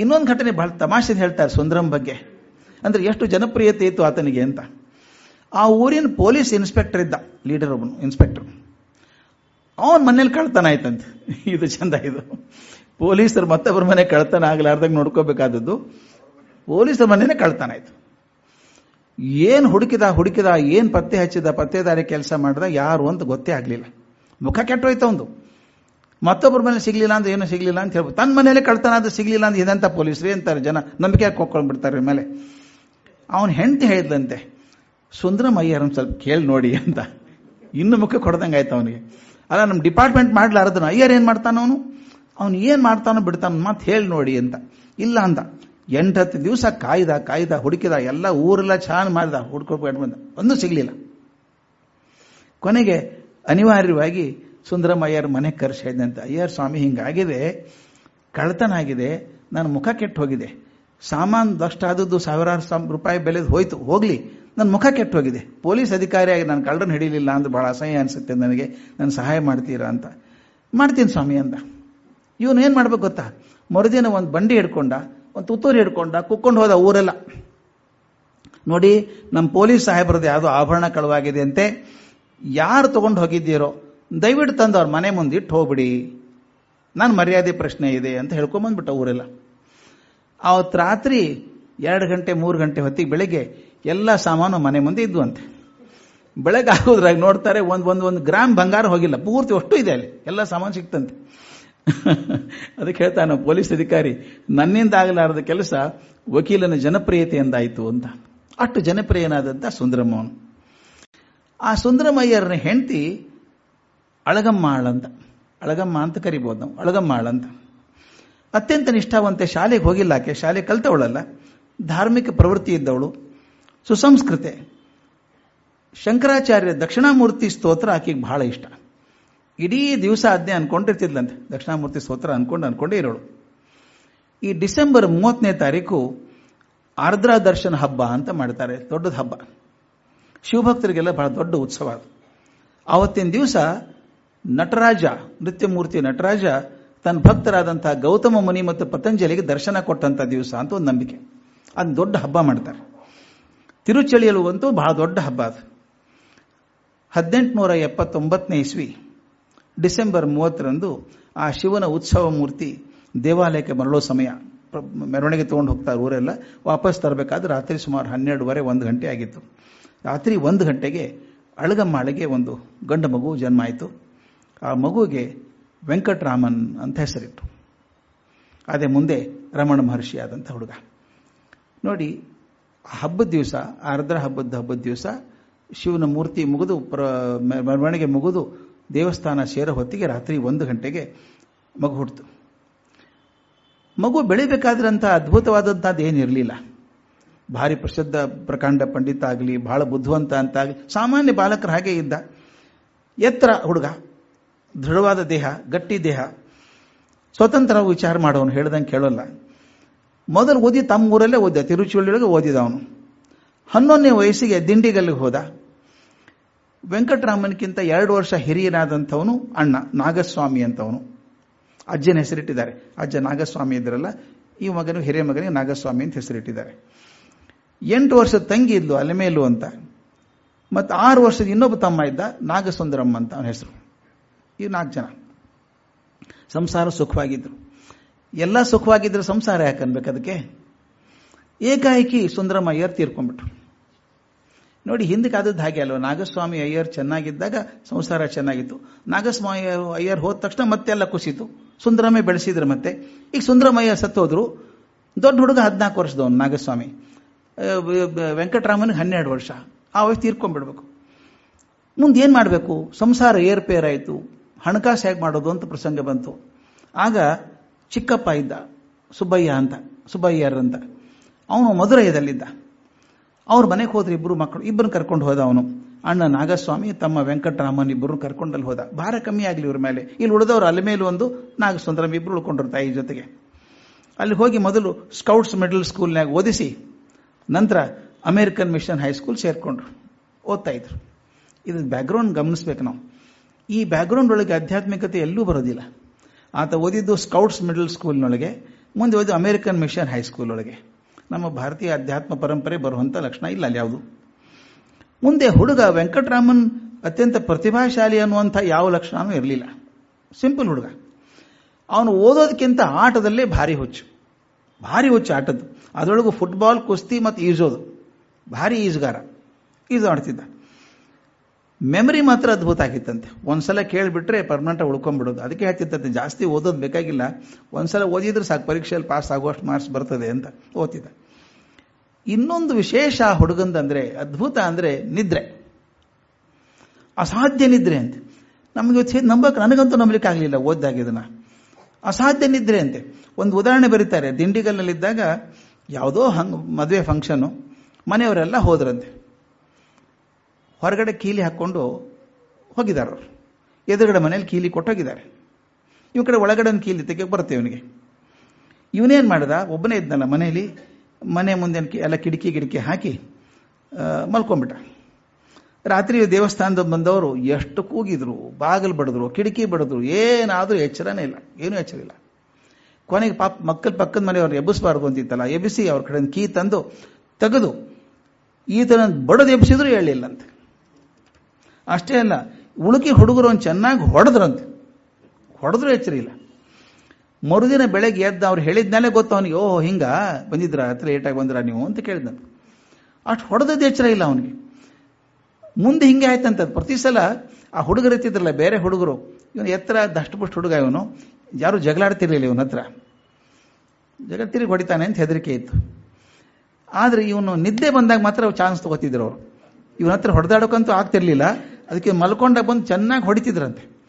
ಇನ್ನೊಂದು ಘಟನೆ ಬಹಳ ತಮಾಷೆ ಹೇಳ್ತಾರೆ ಸುಂದರಂ ಬಗ್ಗೆ. ಅಂದ್ರೆ ಎಷ್ಟು ಜನಪ್ರಿಯತೆ ಇತ್ತು ಆತನಿಗೆ ಅಂತ. ಆ ಊರಿನ ಪೊಲೀಸ್ ಇನ್ಸ್ಪೆಕ್ಟರ್ ಇದ್ದ, ಲೀಡರ್ ಒಬ್ಬನು ಇನ್ಸ್ಪೆಕ್ಟರ್. ಅವನ ಮನೇಲಿ ಕಳ್ತನ ಆಯ್ತಂತೆ. ಇದು ಚಂದ ಇದು. ಪೊಲೀಸರು ಮತ್ತೊಬ್ಬರ ಮನೆ ಕಳ್ತನ ಆಗಲಾರ್ದಾಗ ನೋಡ್ಕೋಬೇಕಾದದ್ದು, ಪೊಲೀಸರ ಮನೇನೆ ಕಳ್ತನ ಆಯ್ತು. ಏನು ಹುಡುಕಿದ ಹುಡುಕಿದ, ಏನು ಪತ್ತೆ ಹಚ್ಚಿದ, ಪತ್ತೆದಾರಿ ಕೆಲಸ ಮಾಡಿದ ಯಾರು ಅಂತ ಗೊತ್ತೇ ಆಗಲಿಲ್ಲ. ಮುಖ ಕೆಟ್ಟೋಯ್ತು ಒಂದು ಮತ್ತೊಬ್ಬರ ಮನೆ ಸಿಗ್ಲಿಲ್ಲ ಅಂದ್ರೆ ಏನು ಸಿಗ್ಲಿಲ್ಲ ಅಂತ ಹೇಳ್ಬೋದು. ತನ್ನ ಮನೇಲಿ ಕಳ್ತನ ಅದು ಸಿಗ್ಲಿಲ್ಲ ಅಂದ್ರೆ ಇದಂತ ರೀ ಅಂತಾರೆ ಜನ. ನಂಬಿಕೆ ಹಾಕೊಂಡ್ಬಿಡ್ತಾರೆ ಮೇಲೆ. ಅವನು ಹೆಂಡತಿ ಹೇಳಿದ್ಲಂತೆ ಸುಂದರಮ್ ಅಯ್ಯರ್ ಒಂದು ಸ್ವಲ್ಪ ಕೇಳಿ ನೋಡಿ ಅಂತ. ಇನ್ನು ಮುಖ ಕೊಡ್ದಂಗೆ ಆಯ್ತು ಅವನಿಗೆ. ಅಲ್ಲ ನಮ್ಮ ಡಿಪಾರ್ಟ್ಮೆಂಟ್ ಮಾಡ್ಲಾರದನು ಅಯ್ಯರ್ ಏನು ಮಾಡ್ತಾನ ಅವನು? ಅವನು ಏನು ಮಾಡ್ತಾನೋ ಬಿಡ್ತಾನ ಮಾತು ಹೇಳಿ ನೋಡಿ ಅಂತ. ಇಲ್ಲ ಅಂತ. ಎಂಟತ್ತು ದಿವಸ ಕಾಯ್ದ ಕಾಯ್ದ, ಹುಡುಕಿದ, ಎಲ್ಲ ಊರೆಲ್ಲ ಚಾನ್ ಮಾಡಿದ ಹುಡ್ಕೊಂಡು ಬಂದ. ಒಂದು ಸಿಗ್ಲಿಲ್ಲ. ಕೊನೆಗೆ ಅನಿವಾರ್ಯವಾಗಿ ಸುಂದರಂ ಅಯ್ಯರ್ ಮನೆ ಅಂತ ಅಯ್ಯರ್ ಸ್ವಾಮಿ, ಹಿಂಗಾಗಿದೆ. ಕಳ್ತನ ಆಗಿದೆ. ನನ್ನ ಮುಖ ಕೆಟ್ಟು ಹೋಗಿದೆ. ಸಾಮಾನು ದಷ್ಟಾದದ್ದು ಸಾವಿರಾರು ರೂಪಾಯಿ ಬೆಲೆದು ಹೋಯ್ತು. ಹೋಗ್ಲಿ. ನನ್ನ ಮುಖ ಕೆಟ್ಟು ಹೋಗಿದೆ. ಪೊಲೀಸ್ ಅಧಿಕಾರಿಯಾಗಿ ನಾನು ಕಳ್ಳನ ಹಿಡಿಲಿಲ್ಲ ಅಂತ ಬಹಳ ಅಸಹ್ಯ ಅನಿಸುತ್ತೆ ನನಗೆ. ನನ್ನ ಸಹಾಯ ಮಾಡ್ತೀರಾ ಅಂತ. ಮಾಡ್ತೀನಿ ಸ್ವಾಮಿ ಅಂದ. ಇವನು ಏನು ಮಾಡ್ಬೇಕು ಗೊತ್ತಾ? ಮರುದಿನ ಒಂದು ಬಂಡಿ ಹಿಡ್ಕೊಂಡ, ಒಂದು ತುತ್ತೂರಿ ಹಿಡ್ಕೊಂಡ, ಕುಕ್ಕೊಂಡು ಹೋದ ಊರೆಲ್ಲ. ನೋಡಿ ನಮ್ಮ ಪೊಲೀಸ್ ಸಾಹೇಬ್ರದ್ದು ಯಾವುದೋ ಆಭರಣ ಕಳುವಾಗಿದೆ ಅಂತೆ. ಯಾರು ತಗೊಂಡು ಹೋಗಿದ್ದೀರೋ ದಯವಿಟ್ಟು ತಂದು ಅವ್ರ ಮನೆ ಮುಂದೆ ಇಟ್ಟು ಹೋಗ್ಬಿಡಿ. ನಾನು ಮರ್ಯಾದೆ ಪ್ರಶ್ನೆ ಇದೆ ಅಂತ ಹೇಳ್ಕೊಂಬಂದ್ಬಿಟ್ಟ ಊರೆಲ್ಲ. ಅವತ್ತು ರಾತ್ರಿ ಎರಡು ಗಂಟೆ, ಮೂರು ಗಂಟೆ ಹೊತ್ತಿಗೆ ಬೆಳಗ್ಗೆ ಎಲ್ಲ ಸಾಮಾನು ಮನೆ ಮುಂದೆ ಇದ್ವು ಅಂತೆ. ಬೆಳಗ್ಗೆ ಆಗೋದ್ರಾಗ ನೋಡ್ತಾರೆ ಒಂದು ಒಂದು ಒಂದು ಗ್ರಾಮ್ ಬಂಗಾರ ಹೋಗಿಲ್ಲ. ಪೂರ್ತಿ ಅಷ್ಟು ಇದೆ ಅಲ್ಲಿ. ಎಲ್ಲ ಸಾಮಾನು ಸಿಕ್ತಂತೆ. ಅದಕ್ಕೆ ಹೇಳ್ತಾನೆ ಪೊಲೀಸ್ ಅಧಿಕಾರಿ, ನನ್ನಿಂದ ಆಗಲಾರದ ಕೆಲಸ ವಕೀಲನ ಜನಪ್ರಿಯತೆಯಿಂದಾಯಿತು ಅಂತ. ಅಷ್ಟು ಜನಪ್ರಿಯನಾದಂಥ ಸುಂದರಮ್ಮವನು. ಆ ಸುಂದರಮಯ್ಯರನ ಹೆಂಡತಿ ಅಳಗಮ್ಮಾಳ್ ಅಂತ ಅಳಗಮ್ಮ ಅಂತ ಕರಿಬೋದು ನಾವು. ಅಳಗಮ್ಮಾಳ್ ಅಂತ ಅತ್ಯಂತ ನಿಷ್ಠಾವಂತೆ ಶಾಲೆಗೆ ಹೋಗಿಲ್ಲ ಆಕೆ. ಶಾಲೆ ಕಲ್ತವಳಲ್ಲ. ಧಾರ್ಮಿಕ ಪ್ರವೃತ್ತಿ ಇದ್ದವಳು. ಸುಸಂಸ್ಕೃತೆ. ಶಂಕರಾಚಾರ್ಯ ದಕ್ಷಿಣಾಮೂರ್ತಿ ಸ್ತೋತ್ರ ಆಕೆಗೆ ಬಹಳ ಇಷ್ಟ. ಇಡೀ ದಿವಸ ಅದನ್ನೇ ಅನ್ಕೊಂಡಿರ್ತಿದ್ಲಂತೆ. ದಕ್ಷಿಣಾಮೂರ್ತಿ ಸ್ತೋತ್ರ ಅನ್ಕೊಂಡು ಅನ್ಕೊಂಡೇ ಇರೋಳು. ಈ ಡಿಸೆಂಬರ್ ಮೂವತ್ತನೇ ತಾರೀಕು ಆರ್ದ್ರ ದರ್ಶನ ಹಬ್ಬ ಅಂತ ಮಾಡ್ತಾರೆ. ದೊಡ್ಡದ ಹಬ್ಬ. ಶಿವಭಕ್ತರಿಗೆಲ್ಲ ಬಹಳ ದೊಡ್ಡ ಉತ್ಸವ ಅದು. ಆವತ್ತಿನ ದಿವಸ ನಟರಾಜ, ನೃತ್ಯಮೂರ್ತಿ ನಟರಾಜ ತನ್ನ ಭಕ್ತರಾದಂತಹ ಗೌತಮ ಮುನಿ ಮತ್ತು ಪತಂಜಲಿಗೆ ದರ್ಶನ ಕೊಟ್ಟಂತ ದಿವಸ ಅಂತ ಒಂದು ನಂಬಿಕೆ. ಅದು ದೊಡ್ಡ ಹಬ್ಬ ಮಾಡ್ತಾರೆ. ತಿರುಚಳಿಯಲು ಅಂತೂ ಬಹಳ ದೊಡ್ಡ ಹಬ್ಬ ಅದು. ಹದಿನೆಂಟುನೂರ ಎಪ್ಪತ್ತೊಂಬತ್ತನೇ ಇಸ್ವಿ, ಡಿಸೆಂಬರ್ ಮೂವತ್ತರಂದು ಆ ಶಿವನ ಉತ್ಸವ ಮೂರ್ತಿ ದೇವಾಲಯಕ್ಕೆ ಮರಳೋ ಸಮಯ. ಮೆರವಣಿಗೆ ತೊಗೊಂಡು ಹೋಗ್ತಾರೆ ಊರೆಲ್ಲ ವಾಪಸ್ ತರಬೇಕಾದ್ರೆ ರಾತ್ರಿ ಸುಮಾರು ಹನ್ನೆರಡುವರೆ, ಒಂದು ಗಂಟೆ ಆಗಿತ್ತು. ರಾತ್ರಿ ಒಂದು ಗಂಟೆಗೆ ಅಳಗಮ್ಮಾಳಿಗೆ ಒಂದು ಗಂಡು ಮಗು ಜನ್ಮ ಆಯಿತು. ಆ ಮಗುವಿಗೆ ವೆಂಕಟರಾಮನ್ ಅಂತ ಹೆಸರಿಟ್ಟು ಅದೇ ಮುಂದೆ ರಮಣ ಮಹರ್ಷಿ ಆದಂಥ ಹುಡುಗ. ನೋಡಿ ಹಬ್ಬದ ದಿವಸ, ಆರ್ದ್ರ ಹಬ್ಬದ ಹಬ್ಬದ ದಿವಸ, ಶಿವನ ಮೂರ್ತಿ ಮುಗಿದು, ಪ್ರ ಮೆರವಣಿಗೆ ಮುಗಿದು, ದೇವಸ್ಥಾನ ಸೇರೋ ಹೊತ್ತಿಗೆ ರಾತ್ರಿ ಒಂದು ಗಂಟೆಗೆ ಮಗು ಹುಟ್ಟಿತು ಮಗು ಬೆಳಿಬೇಕಾದ್ರಂಥ ಅದ್ಭುತವಾದಂಥದ್ದು ಏನಿರಲಿಲ್ಲ. ಭಾರಿ ಪ್ರಸಿದ್ಧ ಪ್ರಕಾಂಡ ಪಂಡಿತ ಆಗಲಿ ಬಹಳ ಬುದ್ಧಿವಂತ ಅಂತ ಆಗಲಿ ಸಾಮಾನ್ಯ ಬಾಲಕರ ಹಾಗೆ ಇದ್ದ. ಎತ್ತರ ಹುಡುಗ ದೃಢವಾದ ದೇಹ, ಗಟ್ಟಿ ದೇಹ. ಸ್ವತಂತ್ರ ವಿಚಾರ ಮಾಡೋನು ಹೇಳ್ದಂಗೆ ಕೇಳೋಲ್ಲ. ಮೊದಲು ಓದಿ ತಮ್ಮ ಊರಲ್ಲೇ ಓದಿದ ತಿರುಚಿಯೊಳಗೆ ಓದಿದ ಅವನು ಹನ್ನೊಂದನೇ ವಯಸ್ಸಿಗೆ ದಿಂಡಿಗಲ್ಲಿಗೆ ಹೋದ. ವೆಂಕಟರಾಮನ್ಗಿಂತ ಎರಡು ವರ್ಷ ಹಿರಿಯನಾದಂಥವನು ಅಣ್ಣ, ನಾಗಸ್ವಾಮಿ ಅಂತವನು. ಅಜ್ಜನ ಹೆಸರಿಟ್ಟಿದ್ದಾರೆ. ಅಜ್ಜ ನಾಗಸ್ವಾಮಿ ಇದ್ರಲ್ಲ, ಈ ಮಗನು ಹಿರಿಯ ಮಗನಿಗೆ ನಾಗಸ್ವಾಮಿ ಅಂತ ಹೆಸರಿಟ್ಟಿದ್ದಾರೆ. ಎಂಟು ವರ್ಷದ ತಂಗಿ ಇದ್ಲು, ಅಲೆಮೇಲು ಅಂತ. ಮತ್ತು ಆರು ವರ್ಷದ ಇನ್ನೊಬ್ಬ ತಮ್ಮ ಇದ್ದ ನಾಗಸುಂದರಮ್ಮ ಅಂತ ಅವನ ಹೆಸರು. ಈ ನಾಲ್ಕು ಜನ. ಸಂಸಾರ ಸುಖವಾಗಿದ್ರು. ಎಲ್ಲ ಸುಖವಾಗಿದ್ರೆ ಸಂಸಾರ ಯಾಕೆ ಅನ್ಬೇಕು ಅದಕ್ಕೆ? ಏಕಾಏಕಿ ಸುಂದರಮ್ಮ ಅಯ್ಯರ್ ತೀರ್ಕೊಂಡ್ಬಿಟ್ರು. ನೋಡಿ, ಹಿಂದಕ್ಕೆ ಆದದ್ದು ಹಾಗೆ ಅಲ್ವ? ನಾಗಸ್ವಾಮಿ ಅಯ್ಯರ್ ಚೆನ್ನಾಗಿದ್ದಾಗ ಸಂಸಾರ ಚೆನ್ನಾಗಿತ್ತು. ನಾಗಸ್ವಾಮಿ ಅಯ್ಯರ್ ಹೋದ ತಕ್ಷಣ ಮತ್ತೆಲ್ಲ ಕುಸಿತು. ಸುಂದರಮೇ ಬೆಳೆಸಿದ್ರು ಮತ್ತೆ. ಈಗ ಸುಂದರಮಯ್ಯ ಸತ್ತೋದ್ರು. ದೊಡ್ಡ ಹುಡುಗ ಹದಿನಾಲ್ಕು ವರ್ಷದವನು ನಾಗಸ್ವಾಮಿ. ವೆಂಕಟರಾಮನ್ಗೆ ಹನ್ನೆರಡು ವರ್ಷ. ಆ ವಯಸ್ಸು ತೀರ್ಕೊಂಡ್ಬಿಡ್ಬೇಕು. ಮುಂದೆ ಮಾಡಬೇಕು? ಸಂಸಾರ ಏರ್ಪೇರಾಯಿತು. ಹಣಕಾಸು ಹೇಗೆ ಮಾಡೋದು ಅಂತ ಪ್ರಸಂಗ ಬಂತು. ಆಗ ಚಿಕ್ಕಪ್ಪ ಇದ್ದ, ಸುಬ್ಬಯ್ಯ ಅಂತ ಸುಬ್ಬಯ್ಯರ್ ಅಂತ ಅವನು ಮಧುರೈದಲ್ಲಿದ್ದ ಅವ್ರ ಮನೆಗೆ ಹೋದ್ರೆ ಇಬ್ಬರು ಮಕ್ಕಳು ಇಬ್ಬರನ್ನ ಕರ್ಕೊಂಡು ಹೋದ ಅವನು. ಅಣ್ಣ ನಾಗಸ್ವಾಮಿ, ತಮ್ಮ ವೆಂಕಟರಾಮನ್ ಇಬ್ಬರು ಕರ್ಕೊಂಡಲ್ಲಿ ಹೋದ. ಭಾರ ಕಮ್ಮಿ ಆಗಲಿ ಇವ್ರ ಮೇಲೆ. ಇಲ್ಲಿ ಉಳಿದವರು ಅಲ್ಲಿ ಮೇಲೆ ಒಂದು ನಾಗಸುಂದರಂ ಇಬ್ಬರು ಉಳ್ಕೊಂಡ್ರು ತಾಯಿ ಜೊತೆಗೆ. ಅಲ್ಲಿ ಹೋಗಿ ಮೊದಲು ಸ್ಕೌಟ್ಸ್ ಮಿಡಲ್ ಸ್ಕೂಲ್ನಾಗ ಓದಿಸಿ, ನಂತರ ಅಮೇರಿಕನ್ ಮಿಷನ್ ಹೈಸ್ಕೂಲ್ ಸೇರ್ಕೊಂಡ್ರು. ಓದ್ತಾ ಇದ್ರು. ಇದ್ರ ಬ್ಯಾಕ್ಗ್ರೌಂಡ್ ಗಮನಿಸ್ಬೇಕು ನಾವು. ಈ ಬ್ಯಾಕ್ಗ್ರೌಂಡ್ ಒಳಗೆ ಆಧ್ಯಾತ್ಮಿಕತೆ ಎಲ್ಲೂ ಬರೋದಿಲ್ಲ. ಆತ ಓದಿದ್ದು ಸ್ಕೌಟ್ಸ್ ಮಿಡಲ್ ಸ್ಕೂಲ್ನೊಳಗೆ ಮುಂದೆ ಓದಿ ಅಮೆರಿಕನ್ ಮಿಷನ್ ಹೈಸ್ಕೂಲ್ ಒಳಗೆ ನಮ್ಮ ಭಾರತೀಯ ಅಧ್ಯಾತ್ಮ ಪರಂಪರೆ ಬರುವಂಥ ಲಕ್ಷಣ ಇಲ್ಲ ಅಲ್ಲಿ ಯಾವುದು. ಮುಂದೆ ಹುಡುಗ ವೆಂಕಟರಾಮನ್ ಅತ್ಯಂತ ಪ್ರತಿಭಾಶಾಲಿ ಅನ್ನುವಂಥ ಯಾವ ಲಕ್ಷಣವೂ ಇರಲಿಲ್ಲ. ಸಿಂಪಲ್ ಹುಡುಗ. ಅವನು ಓದೋದಕ್ಕಿಂತ ಆಟದಲ್ಲೇ ಭಾರಿ ಹುಚ್ಚು. ಭಾರಿ ಹುಚ್ಚು ಆಟದ್ದು. ಅದರೊಳಗೂ ಫುಟ್ಬಾಲ್ ಕುಸ್ತಿ ಮತ್ತು ಈಜೋದು. ಭಾರಿ ಈಜುಗಾರ. ಈಜು ಆಡ್ತಿದ್ದ. ಮೆಮರಿ ಮಾತ್ರ ಅದ್ಭುತ ಆಗಿತ್ತಂತೆ. ಒಂದ್ಸಲ ಕೇಳಿಬಿಟ್ರೆ ಪರ್ಮನೆಂಟ್ ಉಳ್ಕೊಂಡ್ಬಿಡೋದು. ಅದಕ್ಕೆ ಹೇಳ್ತಿತ್ತಂತೆ ಜಾಸ್ತಿ ಓದೋದು ಬೇಕಾಗಿಲ್ಲ. ಒಂದ್ಸಲ ಓದಿದ್ರೆ ಸಾಕು, ಪರೀಕ್ಷೆಯಲ್ಲಿ ಪಾಸ್ ಆಗುವಷ್ಟು ಮಾರ್ಕ್ಸ್ ಬರ್ತದೆ ಅಂತ ಓದ್ತಿದ್ದ. ಇನ್ನೊಂದು ವಿಶೇಷ ಹುಡುಗಂದಂದ್ರೆ, ಅದ್ಭುತ ಅಂದ್ರೆ ನಿದ್ರೆ. ಅಸಾಧ್ಯ ನಿದ್ರೆ ಅಂತೆ. ನಮಗೆ ನಂಬಕ್, ನನಗಂತೂ ನಂಬಲಿಕ್ಕೆ ಆಗಲಿಲ್ಲ ಇದನ್ನ. ಅಸಾಧ್ಯ ನಿದ್ರೆ ಅಂತೆ. ಒಂದು ಉದಾಹರಣೆ ಬರೀತಾರೆ. ದಿಂಡಿಗಲ್ನಲ್ಲಿದ್ದಾಗ ಯಾವುದೋ ಹಂಗ್ ಮದುವೆ ಫಂಕ್ಷನ್ ಮನೆಯವರೆಲ್ಲ ಹೋದ್ರಂತೆ. ಹೊರಗಡೆ ಕೀಲಿ ಹಾಕ್ಕೊಂಡು ಹೋಗಿದ್ದಾರೆ. ಅವರು ಎದುರುಗಡೆ ಮನೇಲಿ ಕೀಲಿ ಕೊಟ್ಟೋಗಿದ್ದಾರೆ. ಇವ್ ಕಡೆ ಒಳಗಡೆ ಒಂದು ಕೀಲಿ ತೆಗೆ ಬರುತ್ತೆ ಇವನಿಗೆ. ಇವನೇನು ಮಾಡ್ದ? ಒಬ್ಬನೇ ಇದ್ನಲ್ಲ ಮನೆಯಲ್ಲಿ, ಮನೆ ಮುಂದೆ ಎಲ್ಲ ಕಿಟಕಿ ಗಿಡಕಿ ಹಾಕಿ ಮಲ್ಕೊಂಡ್ಬಿಟ್ಟ. ರಾತ್ರಿ ದೇವಸ್ಥಾನದ ಬಂದವರು ಎಷ್ಟು ಕೂಗಿದ್ರು, ಬಾಗಿಲು ಬಡಿದ್ರು, ಕಿಟಕಿ ಬಡಿದ್ರು, ಏನಾದರೂ ಎಚ್ಚರನೇ ಇಲ್ಲ, ಏನೂ ಎಚ್ಚರ ಇಲ್ಲ. ಕೊನೆಗೆ ಪಾಪ, ಮಕ್ಕಳ ಪಕ್ಕದ ಮನೆಯವ್ರು ಎಬ್ಬಿಸಬಾರ್ದು ಅಂತಿತ್ತಲ್ಲ, ಎಬ್ಬಿಸಿ ಅವ್ರ ಕಡೆಯಿಂದ ಕೀ ತಂದು ತೆಗೆದು ಈತನ ಬಡದು ಎಬ್ಬಿಸಿದ್ರು ಹೇಳಿಲ್ಲ ಅಂತ ಅಷ್ಟೇ ಅಲ್ಲ, ಉಳುಕಿ ಹುಡುಗರು ಒಂದು ಚೆನ್ನಾಗಿ ಹೊಡೆದ್ರಂತೆ. ಹೊಡೆದ್ರೂ ಎಚ್ಚರಿ ಇಲ್ಲ. ಮರುದಿನ ಬೆಳಗ್ಗೆ ಎದ್ದು ಅವ್ರು ಹೇಳಿದ್ಮೇಲೆ ಗೊತ್ತು ಅವನಿಗೆ, ಓಹ್, ಹಿಂಗ? ಬಂದಿದ್ರ? ಹತ್ರ ಲೇಟಾಗಿ ಬಂದ್ರ ನೀವು ಅಂತ ಕೇಳಿದ ಅಷ್ಟು ಹೊಡೆದದ್ದು ಎಚ್ಚರ ಇಲ್ಲ ಅವನಿಗೆ. ಮುಂದೆ ಹಿಂಗೆ ಆಯ್ತಂತ ಪ್ರತಿ ಸಲ ಆ ಹುಡುಗರು ಇರ್ತಿದ್ರಲ್ಲ, ಬೇರೆ ಹುಡುಗರು. ಇವನು ಎತ್ತರ, ದಷ್ಟಪುಷ್ಟು ಹುಡುಗ ಇವನು. ಯಾರು ಜಗಳಾಡ್ತಿರ್ಲಿಲ್ಲ ಇವನ ಹತ್ರ. ಜಗಳ ತಿರುಗಿ ಹೊಡಿತಾನೆ ಅಂತ ಹೆದರಿಕೆ ಇತ್ತು. ಆದರೆ ಇವನು ನಿದ್ದೆ ಬಂದಾಗ ಮಾತ್ರ ಚಾನ್ಸ್ ತಗೋತಿದ್ರು ಅವರು. ಇವನ ಹತ್ರ ಹೊಡೆದಾಡೋಕಂತೂ ಆಗ್ತಿರ್ಲಿಲ್ಲ. ಅದಕ್ಕೆ ಮಲ್ಕೊಂಡಾಗ ಬಂದು ಚೆನ್ನಾಗಿ ಹೊಡಿತಿದ್ರಂತೆ.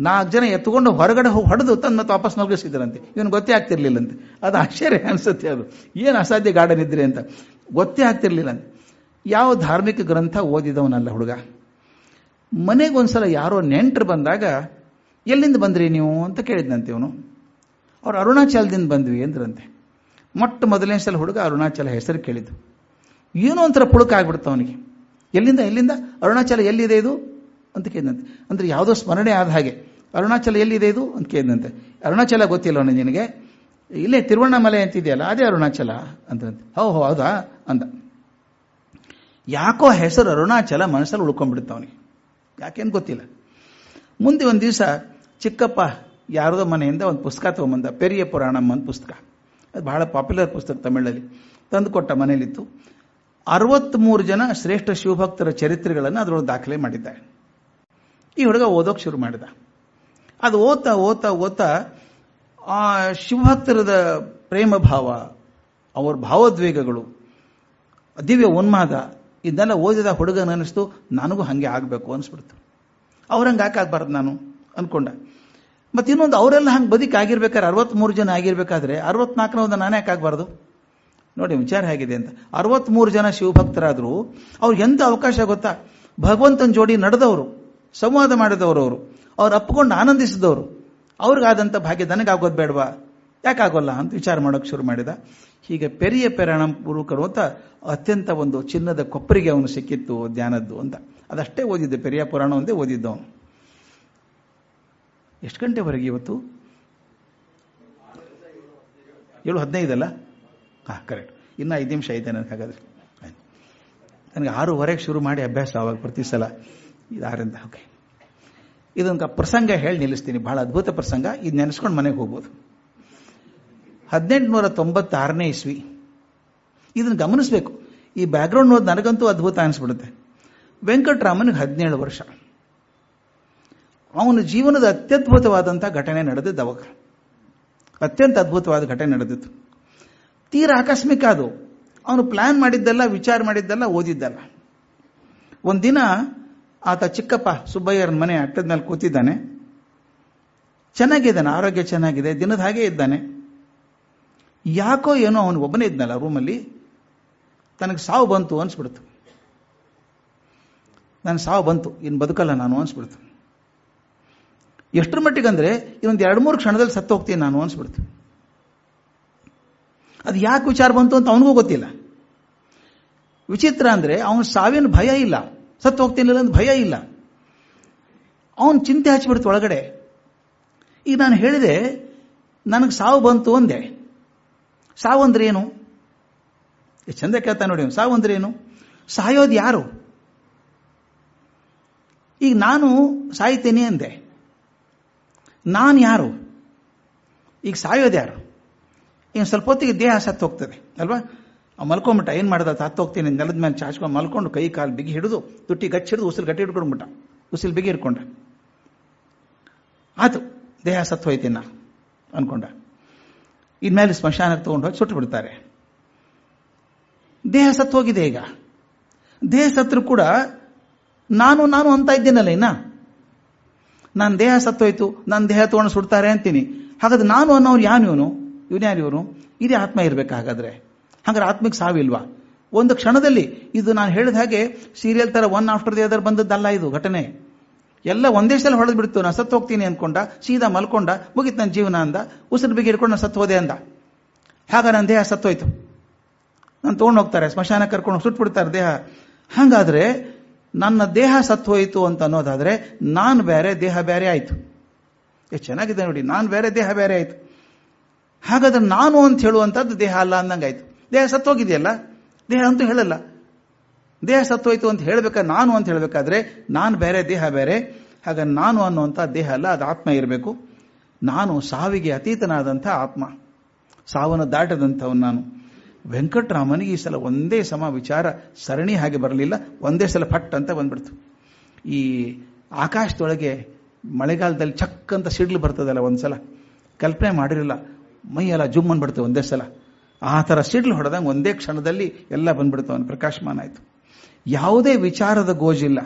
ನಾಲ್ಕು ಜನ ಎತ್ಕೊಂಡು ಹೊರಗಡೆ ಹೋಗಿ ಹೊಡೆದು ತಂದು ಮತ್ತೆ ವಾಪಸ್ ಮಲಗಿಸಿದ್ರಂತೆ ಇವನು ಗೊತ್ತೇ ಆಗ್ತಿರ್ಲಿಲ್ಲಂತೆ. ಅದು ಆಶ್ಚರ್ಯ ಅನಿಸುತ್ತೆ ಅದು. ಏನು ಅಸಾಧ್ಯ ಗಾರ್ಡನ್ ಇದ್ರಿ ಅಂತ. ಗೊತ್ತೇ ಆಗ್ತಿರ್ಲಿಲ್ಲ ಅಂತ ಯಾವ ಧಾರ್ಮಿಕ ಗ್ರಂಥ ಓದಿದವನಲ್ಲ ಹುಡುಗ? ಮನೆಗೆ ಒಂದ್ಸಲ ಯಾರೋ ನೆಂಟರು ಬಂದಾಗ, ಎಲ್ಲಿಂದ ಬಂದ್ರಿ ನೀವು? ಅಂತ ಕೇಳಿದ್ನಂತೆ ಇವನು. ಅವ್ರು ಅರುಣಾಚಲದಿಂದ ಬಂದ್ವಿ ಅಂದ್ರಂತೆ. ಮೊಟ್ಟ ಮೊದಲನೇ ಸಲ ಹುಡುಗ ಅರುಣಾಚಲ ಹೆಸರು ಕೇಳಿದ್ದು. ಏನೋ ಒಂಥರ ಪುಳುಕ ಆಗ್ಬಿಡ್ತು ಅವನಿಗೆ. ಎಲ್ಲಿಂದ ಎಲ್ಲಿಂದ? ಅರುಣಾಚಲ ಎಲ್ಲಿದೆ ಇದು? ಅಂತ ಕೇಳಿದಂತೆ. ಅಂದ್ರೆ ಯಾವುದೋ ಸ್ಮರಣೆ ಆದ ಹಾಗೆ. ಅರುಣಾಚಲ ಎಲ್ಲಿದೆ ಇದು? ಅಂತ ಕೇಳಿದಂತೆ. ಅರುಣಾಚಲ ಗೊತ್ತಿಲ್ಲ ನಿನಗೆ. ಇಲ್ಲೇ ತಿರುವಣ್ಣಾಮಲೆ ಅಂತಿದೆಯಲ್ಲ, ಅದೇ ಅರುಣಾಚಲ ಅಂತಂತೆ. ಹೋ ಹೋ, ಹೌದಾ? ಅಂದ. ಯಾಕೋ ಹೆಸರು ಅರುಣಾಚಲ ಮನಸ್ಸಲ್ಲಿ ಉಳ್ಕೊಂಡ್ಬಿಡುತ್ತೆ ಅವನಿಗೆ. ಯಾಕೇನು ಗೊತ್ತಿಲ್ಲ. ಮುಂದೆ ಒಂದು ದಿವಸ ಚಿಕ್ಕಪ್ಪ ಯಾರದೋ ಮನೆಯಿಂದ ಒಂದು ಪುಸ್ತಕ ತೊಗೊಂಬಂದ, ಪೆರಿಯ ಪುರಾಣಮ್ಮ ಅಂತ ಪುಸ್ತಕ. ಅದು ಬಹಳ ಪಾಪ್ಯುಲರ್ ಪುಸ್ತಕ ತಮಿಳಲ್ಲಿ. ತಂದುಕೊಟ್ಟ ಮನೇಲಿತ್ತು. ಅರವತ್ತ್ಮೂರು ಜನ ಶ್ರೇಷ್ಠ ಶಿವಭಕ್ತರ ಚರಿತ್ರೆಗಳನ್ನು ಅದರೊಳಗೆ ದಾಖಲೆ ಮಾಡಿದ್ದಾರೆ ಈ ಹುಡುಗ ಓದೋಕೆ ಶುರು ಮಾಡಿದ. ಅದು ಓದ್ತಾ ಓದ್ತಾ ಓದ್ತಾ, ಆ ಶಿವಭಕ್ತರದ ಪ್ರೇಮ ಭಾವ ಅವರ ಭಾವೋದ್ವೇಗಗಳು, ದಿವ್ಯ ಉನ್ಮಾದ, ಇದನ್ನೆಲ್ಲ ಓದಿದ ಹುಡುಗನ ಅನ್ನಿಸ್ತು ನನಗೂ ಹಾಗೆ ಆಗಬೇಕು, ಅನಿಸ್ಬಿಡ್ತು. ಅವ್ರಂಗೆ ಹಾಕಾಗಬಾರ್ದು ನಾನು? ಅನ್ಕೊಂಡ. ಮತ್ತು ಇನ್ನೊಂದು ಅವರೆಲ್ಲ ಹಂಗೆ ಬದುಕಿ ಆಗಿರ್ಬೇಕಾದ್ರೆ ಅರವತ್ತ್ಮೂರು ಜನ ಆಗಿರ್ಬೇಕಾದ್ರೆ ಅರವತ್ನಾಲ್ಕನ ಒಂದು ನಾನೇ ಯಾಕಾಗಬಾರ್ದು ನೋಡಿ, ವಿಚಾರ ಹೇಗಿದೆ ಅಂತ. ಅರವತ್ತ್ಮೂರು ಜನ ಶಿವಭಕ್ತರಾದ್ರು, ಅವ್ರು ಎಂಥ ಅವಕಾಶ ಗೊತ್ತಾ? ಭಗವಂತನ ಜೋಡಿ ನಡೆದವರು, ಸಂವಾದ ಮಾಡಿದವರು ಅವರು. ಅವ್ರು ಅಪ್ಕೊಂಡು ಆನಂದಿಸಿದವರು. ಅವ್ರಿಗಾದಂಥ ಭಾಗ್ಯ ನನಗಾಗೋದು ಬೇಡವಾ? ಯಾಕಾಗೋಲ್ಲ ಅಂತ ವಿಚಾರ ಮಾಡೋಕೆ ಶುರು ಮಾಡಿದ. ಹೀಗೆ ಪೆರಿಯ ಪ್ರಯಾಣ ಪೂರ್ವಕರು ಅಂತ ಅತ್ಯಂತ ಒಂದು ಚಿನ್ನದ ಕೊಪ್ಪರಿಗೆ ಅವನು ಸಿಕ್ಕಿತ್ತು ಧ್ಯಾನದ್ದು ಅಂತ. ಅದಷ್ಟೇ ಓದಿದ್ದೆ, ಪೆರಿಯ ಪುರಾಣ ಒಂದೇ ಓದಿದ್ದು ಅವನು. ಎಷ್ಟು ಗಂಟೆವರೆಗೆ ಇವತ್ತು? ಏಳು ಹದಿನೈದಲ್ಲ ಹಾಂ ಕರೆಕ್ಟ್ ಇನ್ನು ಐದು ನಿಮಿಷ ಐತೆ ನನಗೆ, ಹಾಗಾದ್ರೆ. ಆಯ್ತು. ನನಗೆ ಆರೂವರೆಗೆ ಶುರು ಮಾಡಿ ಅಭ್ಯಾಸ ಆವಾಗ ಪ್ರತಿ ಸಲ. ಇದು ಆರಿಂದ ಓಕೆ ಇದೊಂದು ಪ್ರಸಂಗ ಹೇಳಿ ನಿಲ್ಲಿಸ್ತೀನಿ. ಬಹಳ ಅದ್ಭುತ ಪ್ರಸಂಗ. ಇದು ನೆನೆಸ್ಕೊಂಡು ಮನೆಗೆ ಹೋಗ್ಬೋದು. ಹದಿನೆಂಟುನೂರ ತೊಂಬತ್ತಾರನೇ ಇಸ್ವಿ. ಇದನ್ನು ಗಮನಿಸಬೇಕು. ಈ ಬ್ಯಾಕ್ಗ್ರೌಂಡ್ ನೋಡಿ ನನಗಂತೂ ಅದ್ಭುತ ಅನಿಸ್ಬಿಡುತ್ತೆ. ವೆಂಕಟರಾಮನಿಗೆ ಹದಿನೇಳು ವರ್ಷ. ಅವನ ಜೀವನದ ಅತ್ಯದ್ಭುತವಾದಂಥ ಘಟನೆ ನಡೆದಿದ್ದು ಅವಾಗ. ಅತ್ಯಂತ ಅದ್ಭುತವಾದ ಘಟನೆ ನಡೆದಿತ್ತು. ತೀರ ಆಕಸ್ಮಿಕ ಅದು. ಅವನು ಪ್ಲಾನ್ ಮಾಡಿದ್ದಲ್ಲ, ವಿಚಾರ ಮಾಡಿದ್ದಲ್ಲ, ಓದಿದ್ದಲ್ಲ. ಒಂದಿನ ಆತ ಚಿಕ್ಕಪ್ಪ ಸುಬ್ಬಯ್ಯರ ಮನೆ ಅಟ್ಟದ ಮೇಲೆ ಕೂತಿದ್ದಾನೆ. ಚೆನ್ನಾಗಿದ್ದಾನೆ, ಆರೋಗ್ಯ ಚೆನ್ನಾಗಿದೆ, ದಿನದ ಹಾಗೆ ಇದ್ದಾನೆ. ಯಾಕೋ ಏನೋ ಅವನು ಒಬ್ಬನೇ ಇದ್ನಲ್ಲ ರೂಮಲ್ಲಿ. ತನಗೆ ಸಾವು ಬಂತು ಅನಿಸ್ಬಿಡ್ತು. ನನ್ನ ಸಾವು ಬಂತು ಇನ್ನು ಬದುಕಲ್ಲ ನಾನು ಅನ್ಸ್ಬಿಡ್ತು. ಎಷ್ಟರ ಮಟ್ಟಿಗೆ ಅಂದರೆ ಇನ್ನೊಂದು ಎರಡು ಮೂರು ಕ್ಷಣದಲ್ಲಿ ಸತ್ತು ಹೋಗ್ತೀನಿ ನಾನು ಅನ್ಸ್ಬಿಡ್ತು. ಅದು ಯಾಕೆ ವಿಚಾರ ಬಂತು ಅಂತ ಅವನಿಗೂ ಗೊತ್ತಿಲ್ಲ. ವಿಚಿತ್ರ ಅಂದರೆ ಅವನು ಸಾವಿನ ಭಯ ಇಲ್ಲ. ಸತ್ತು ಹೋಗ್ತೀನಿಲ್ಲ ಅಂತ ಭಯ ಇಲ್ಲ. ಅವನು ಚಿಂತೆ ಹಚ್ಚಿಬಿಡ್ತು ಒಳಗಡೆ. ಈಗ ನಾನು ಹೇಳಿದೆ, ನನಗೆ ಸಾವು ಬಂತು ಅಂದೆ. ಸಾವು ಅಂದ್ರೆ ಏನು? ಚಂದ ಕೇಳ್ತಾ ನೋಡಿ. ಸಾವು ಅಂದ್ರೆ ಏನು? ಸಾಯೋದು ಯಾರು? ಈಗ ನಾನು ಸಾಯ್ತೇನೆ ಅಂದೆ. ನಾನು ಯಾರು? ಈಗ ಸಾಯೋದು ಯಾರು? ಇನ್ನು ಸ್ವಲ್ಪ ಹೊತ್ತಿಗೆ ದೇಹ ಸತ್ತು ಹೋಗ್ತದೆ, ಅಲ್ವಾ? ಮಲ್ಕೊಂಬಿಟ್ಟ, ಏನು ಮಾಡ್ದ? ಸತ್ತು ಹೋಗ್ತೀನಿ, ನೆಲದ ಮೇಲೆ ಚಾಚ್ಕೊಂಡು ಮಲ್ಕೊಂಡು ಕೈ ಕಾಲು ಬಿಗಿ ಹಿಡಿದು, ತುಟ್ಟಿ ಗಚ್ಚಿ ಹಿಡಿದು ಉಸಿರು ಗಟ್ಟಿ ಹಿಡ್ಕೊಂಡ್ಬಿಟ್ಟ. ಉಸಿಲು ಬಿಗಿ ಹಿಡ್ಕೊಂಡ. ಆತು, ದೇಹ ಸತ್ತು ಹೋಯ್ತೀನ ಅನ್ಕೊಂಡ. ಇನ್ಮೇಲೆ ಸ್ಮಶಾನಕ್ಕೆ ತಗೊಂಡು ಹೋಗಿ ಸುಟ್ಟು ಬಿಡ್ತಾರೆ. ದೇಹ ಸತ್ತು ಹೋಗಿದೆ ಈಗ. ದೇಹ ಸತ್ರು ಕೂಡ ನಾನು ನಾನು ಅಂತ ಇದ್ದೀನಲ್ಲ ಇನ್ನ? ನಾನು ದೇಹ ಸತ್ತೋಯ್ತು ನನ್ನ ದೇಹ ತೊಗೊಂಡು ಸುಡ್ತಾರೆ ಅಂತೀನಿ. ಹಾಗಾದ್ರೆ ನಾನು ಅನ್ನೋರು ಯಾನು ಇವನು? ಇವನು ಯಾರು ಇವನು ಇದೇ ಆತ್ಮ ಇರಬೇಕಾಗಾದ್ರೆ. ಹಾಗಾದ್ರೆ ಆತ್ಮಿಕ ಸಾವಿಲ್ವಾ ಒಂದು ಕ್ಷಣದಲ್ಲಿ ಇದು ನಾನು ಹೇಳಿದ ಹಾಗೆ ಸೀರಿಯಲ್ ತರ ಒನ್ ಆಫ್ಟರ್ ದಿ ಅದರ್ ಬಂದದ್ದಲ್ಲ ಇದು ಘಟನೆ. ಎಲ್ಲ ಒಂದೇ ಸಲ ಹೊಡೆದು ಬಿಡ್ತು, ನಾ ಸತ್ತು ಹೋಗ್ತೀನಿ ಅನ್ಕೊಂಡ ಸೀದಾ ಮಲ್ಕೊಂಡ, ಮುಗಿತು ನನ್ನ ಜೀವನ ಅಂದ, ಉಸಿರು ಬಿಗಿ ಹಿಡ್ಕೊಂಡು ನಾನು ಸತ್ತು ಹೋದೆ ಅಂದ. ಹಾಗ ನನ್ನ ದೇಹ ಸತ್ತೋಯ್ತು. ನಾನು ತೊಗೊಂಡು ಹೋಗ್ತಾರೆ ಸ್ಮಶಾನ ಕರ್ಕೊಂಡು ಸುಟ್ಬಿಡ್ತಾರೆ ದೇಹ. ಹಾಗಾದ್ರೆ ನನ್ನ ದೇಹ ಸತ್ತು ಹೋಯಿತು ಅಂತ ಅನ್ನೋದಾದ್ರೆ ನಾನು ಬೇರೆ, ದೇಹ ಬೇರೆ ಆಯ್ತು. ಎಷ್ಟು ಚೆನ್ನಾಗಿದೆ ನೋಡಿ, ನಾನು ಬೇರೆ, ದೇಹ ಬೇರೆ ಆಯ್ತು. ಹಾಗಾದ್ರೆ ನಾನು ಅಂತ ಹೇಳುವಂಥದ್ದು ದೇಹ ಅಲ್ಲ ಅಂದಂಗಾಯ್ತು. ದೇಹ ಸತ್ತೋಗಿದೆಯಲ್ಲ? ದೇಹ ಅಂತೂ ಹೇಳಲ್ಲ. ದೇಹ ಸತ್ತೋಯ್ತು ಅಂತ ಹೇಳಬೇಕಾದ್ರೆ ನಾನು ಅಂತ ಹೇಳಬೇಕಾದ್ರೆ ನಾನು ಬೇರೆ, ದೇಹ ಬೇರೆ. ಹಾಗೆ ನಾನು ಅನ್ನುವಂಥ ದೇಹ ಅಲ್ಲ, ಅದು ಆತ್ಮ ಇರಬೇಕು. ನಾನು ಸಾವಿಗೆ ಅತೀತನಾದಂಥ ಆತ್ಮ. ಸಾವನ್ನು ದಾಟದಂಥವನು ನಾನು. ವೆಂಕಟರಾಮನಿಗೆ ಈ ಸಲ ಒಂದೇ ಸಮ ವಿಚಾರ, ಸರಣಿ ಹಾಗೆ ಬರಲಿಲ್ಲ, ಒಂದೇ ಸಲ ಫಟ್ ಅಂತ ಬಂದ್ಬಿಡ್ತು. ಈ ಆಕಾಶದೊಳಗೆ ಮಳೆಗಾಲದಲ್ಲಿ ಚಕ್ ಅಂತ ಸಿಡ್ಲು ಬರ್ತದಲ್ಲ ಒಂದ್ಸಲ? ಕಲ್ಪನೆ ಮಾಡಿರಲಿಲ್ಲ ಮೈಯೆಲ್ಲ ಜುಮ್ ಅಂದ್ಬಿಡ್ತು ಒಂದೇ ಸಲ. ಆ ಥರ ಸಿಡ್ಲು ಹೊಡೆದಂಗೆ ಒಂದೇ ಕ್ಷಣದಲ್ಲಿ ಎಲ್ಲ ಬಂದ್ಬಿಡ್ತು ಅವನು ಪ್ರಕಾಶಮಾನ ಆಯಿತು. ಯಾವುದೇ ವಿಚಾರದ ಗೋಜಿಲ್ಲ.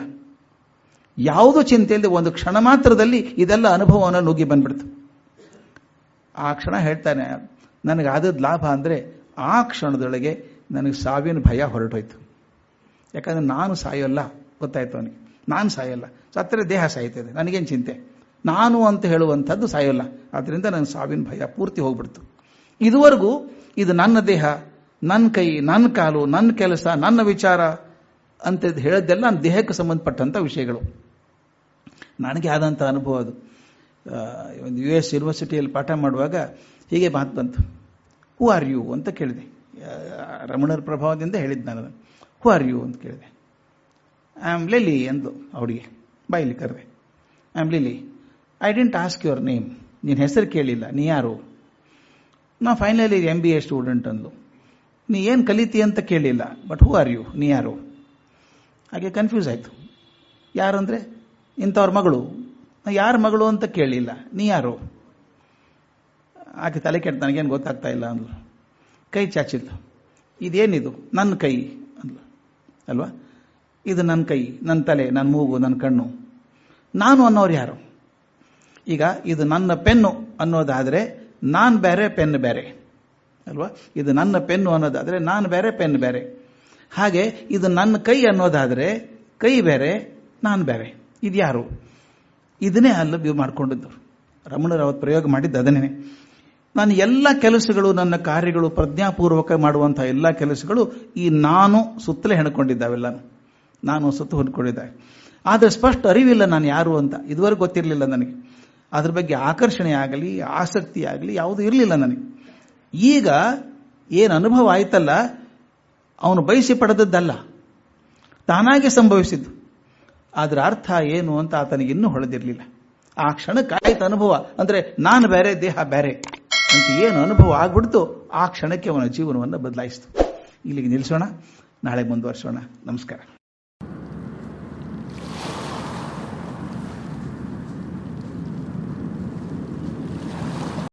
ಯಾವುದೋ ಚಿಂತೆಯಲ್ಲಿ ಒಂದು ಕ್ಷಣ ಮಾತ್ರದಲ್ಲಿ ಇದೆಲ್ಲ ಅನುಭವವನ್ನು ನುಗ್ಗಿ ಬಂದ್ಬಿಡ್ತು. ಆ ಕ್ಷಣ ಹೇಳ್ತಾನೆ, ನನಗೆ ಆದದ್ದು ಲಾಭ ಅಂದರೆ ಆ ಕ್ಷಣದೊಳಗೆ ನನಗೆ ಸಾವಿನ ಭಯ ಹೊರಟೋಯ್ತು. ಯಾಕಂದ್ರೆ ನಾನು ಸಾಯೋಲ್ಲ. ಗೊತ್ತಾಯ್ತು ಅವನಿಗೆ. ನಾನು ಸಾಯೋಲ್ಲ. ಸತ್ತರೆ ದೇಹ ಸಾಯ್ತದೆ. ನನಗೇನು ಚಿಂತೆ? ನಾನು ಅಂತ ಹೇಳುವಂಥದ್ದು ಸಾಯೋಲ್ಲ. ಆದ್ದರಿಂದ ನನ್ನ ಸಾವಿನ ಭಯ ಪೂರ್ತಿ ಹೋಗ್ಬಿಡ್ತು. ಇದುವರೆಗೂ ಇದು ನನ್ನ ದೇಹ, ನನ್ನ ಕೈ, ನನ್ನ ಕಾಲು, ನನ್ನ ಕೆಲಸ, ನನ್ನ ವಿಚಾರ ಅಂತ ಹೇಳಿದ್ದೆಲ್ಲ ನನ್ನ ದೇಹಕ್ಕೆ ಸಂಬಂಧಪಟ್ಟಂಥ ವಿಷಯಗಳು. ನನಗೆ ಆದಂಥ ಅನುಭವ ಅದು. ಒಂದು ಯು ಎಸ್ ಯೂನಿವರ್ಸಿಟಿಯಲ್ಲಿ ಪಾಠ ಮಾಡುವಾಗ ಹೀಗೆ ಮಾತು ಬಂತು. ಹೂ ಆರ್ ಯು ಅಂತ ಕೇಳಿದೆ. ರಮಣರ ಪ್ರಭಾವದಿಂದ ಹೇಳಿದ್ದು ನಾನು. ಹೂ ಆರ್ ಯು ಅಂತ ಕೇಳಿದೆ. ಆಮ್ ಲಿಲಿ ಎಂದು ಅವಳಿಗೆ ಬಾಯಿಲಿ ಕರೆದೆ. I'm Lily I didn't ask your name ನಿನ್ನ ಹೆಸರು ಕೇಳಿಲ್ಲ. ನೀ ಯಾರು? ನಾ finally M B A student ಅಂದು ನೀ ಏನು ಕಲಿತಿ ಅಂತ ಕೇಳಿಲ್ಲ. ಬಟ್ ಹೂ ಆರ್ ಯು ನೀ ಯಾರು? ಹಾಗೆ ಕನ್ಫ್ಯೂಸ್ ಆಯಿತು. ಯಾರಂದ್ರೆ? ಇಂಥವ್ರ ಮಗಳು. ನಾ ಯಾರ ಮಗಳು ಅಂತ ಕೇಳಿಲ್ಲ. ನೀ ಯಾರು? ಆಕೆ ತಲೆ ಕೆಟ್ಟ ನನಗೇನು ಗೊತ್ತಾಗ್ತಾ ಇಲ್ಲ ಅಂದ್ಲು. ಕೈ ಚಾಚಿದ್ಲು. ಇದೇನಿದು? ನನ್ನ ಕೈ ಅಂದ್ಲು. ಅಲ್ವಾ? ಇದು ನನ್ನ ಕೈ ನನ್ನ ತಲೆ ನನ್ನ ಮೂಗು ನನ್ನ ಕಣ್ಣು. ನಾನು ಅನ್ನೋರು ಯಾರು? ಈಗ ಇದು ನನ್ನ ಪೆನ್ನು ಅನ್ನೋದಾದರೆ ನಾನು ಬೇರೆ, ಪೆನ್ ಬೇರೆ. ಅಲ್ವಾ? ಇದು ನನ್ನ ಪೆನ್ನು ಅನ್ನೋದಾದರೆ ನಾನು ಬೇರೆ, ಪೆನ್ ಬೇರೆ. ಹಾಗೆ ಇದು ನನ್ನ ಕೈ ಅನ್ನೋದಾದರೆ ಕೈ ಬೇರೆ, ನಾನು ಬೇರೆ. ಇದು ಯಾರು? ಇದನ್ನೇ ಅಲ್ಲ ವ್ಯೂ ಮಾಡಿಕೊಂಡಿದ್ದು. ರಮಣರು ಪ್ರಯೋಗ ಮಾಡಿದ್ದು ಅದನ್ನೇ. ನಾನು ಎಲ್ಲ ಕೆಲಸಗಳು, ನನ್ನ ಕಾರ್ಯಗಳು ಪ್ರಜ್ಞಾಪೂರ್ವಕ ಮಾಡುವಂತಹ ಎಲ್ಲ ಕೆಲಸಗಳು ಈ ನಾನು ಸುತ್ತಲೇ ಹೆಣ್ಕೊಂಡಿದ್ದಾವೆಲ್ಲನು ನಾನು ಸುತ್ತ ಹೊಂದ್ಕೊಂಡಿದ್ದೆ ಆದರೆ ಸ್ಪಷ್ಟ ಅರಿವಿಲ್ಲ ನಾನು ಯಾರು ಅಂತ. ಇದುವರೆಗೂ ಗೊತ್ತಿರಲಿಲ್ಲ ನನಗೆ. ಅದ್ರ ಬಗ್ಗೆ ಆಕರ್ಷಣೆ ಆಗಲಿ, ಆಸಕ್ತಿ ಆಗಲಿ ಯಾವುದೂ ಇರಲಿಲ್ಲ ನನಗೆ. ಈಗ ಏನು ಅನುಭವ ಆಯ್ತಲ್ಲ, ಅವನು ಬಯಸಿ ಪಡೆದದ್ದಲ್ಲ. ತಾನಾಗೆ ಸಂಭವಿಸಿದ್ದು. ಅದರ ಅರ್ಥ ಏನು ಅಂತ ಆತನಿಗೆ ಇನ್ನೂ ಹೊಳೆದಿರಲಿಲ್ಲ. ಆ ಕ್ಷಣಕ್ಕಾಯ್ತು ಅನುಭವ. ಅಂದರೆ ನಾನು ಬೇರೆ, ದೇಹ ಬೇರೆ ಅಂತ ಏನು ಅನುಭವ ಆಗ್ಬಿಡ್ತು, ಆ ಕ್ಷಣಕ್ಕೆ ಅವನ ಜೀವನವನ್ನು ಬದಲಾಯಿಸ್ತು. ಇಲ್ಲಿಗೆ ನಿಲ್ಲಿಸೋಣ ನಾಳೆ ಮುಂದುವರಿಸೋಣ. ನಮಸ್ಕಾರ.